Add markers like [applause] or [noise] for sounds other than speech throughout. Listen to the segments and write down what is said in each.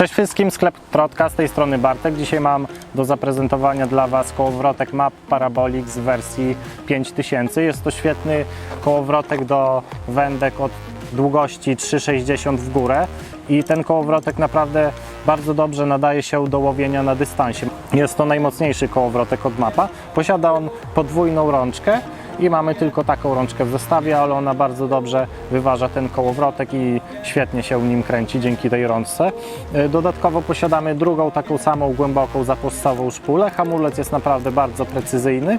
Cześć wszystkim, sklep Protka, z tej strony Bartek. Dzisiaj mam do zaprezentowania dla Was kołowrotek MAP Parabolic z wersji 5000. Jest to świetny kołowrotek do wędek od długości 3,60 w górę i ten kołowrotek naprawdę bardzo dobrze nadaje się do łowienia na dystansie. Jest to najmocniejszy kołowrotek od MAPa. Posiada on podwójną rączkę i mamy tylko taką rączkę w zestawie, ale ona bardzo dobrze wyważa ten kołowrotek i świetnie się nim kręci dzięki tej rączce. E, Dodatkowo posiadamy drugą taką samą głęboką zapustową szpulę. Hamulec jest naprawdę bardzo precyzyjny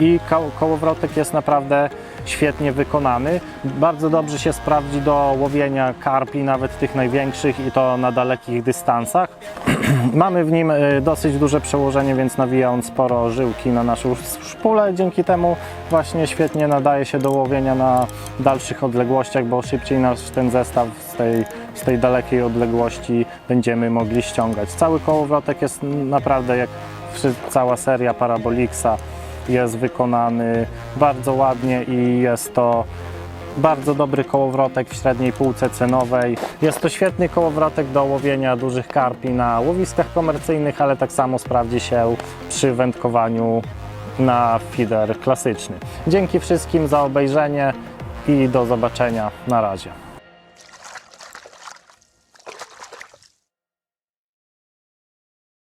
i ko- kołowrotek jest naprawdę świetnie wykonany. Bardzo dobrze się sprawdzi do łowienia karpi, nawet tych największych i to na dalekich dystansach. [clears throat] Mamy w nim e, dosyć duże przełożenie, więc nawija on sporo żyłki na naszą szpulę. Dzięki temu właśnie świetnie nadaje się do łowienia na dalszych odległościach, bo szybciej nasz ten zestaw z tej, z tej dalekiej odległości będziemy mogli ściągać. Cały kołowrotek jest naprawdę jak cała seria Parabolixa jest wykonany bardzo ładnie i jest to bardzo dobry kołowrotek w średniej półce cenowej. Jest to świetny kołowrotek do łowienia dużych karpi na łowiskach komercyjnych, ale tak samo sprawdzi się przy wędkowaniu na feeder klasyczny. Dzięki wszystkim za obejrzenie i do zobaczenia. Na razie.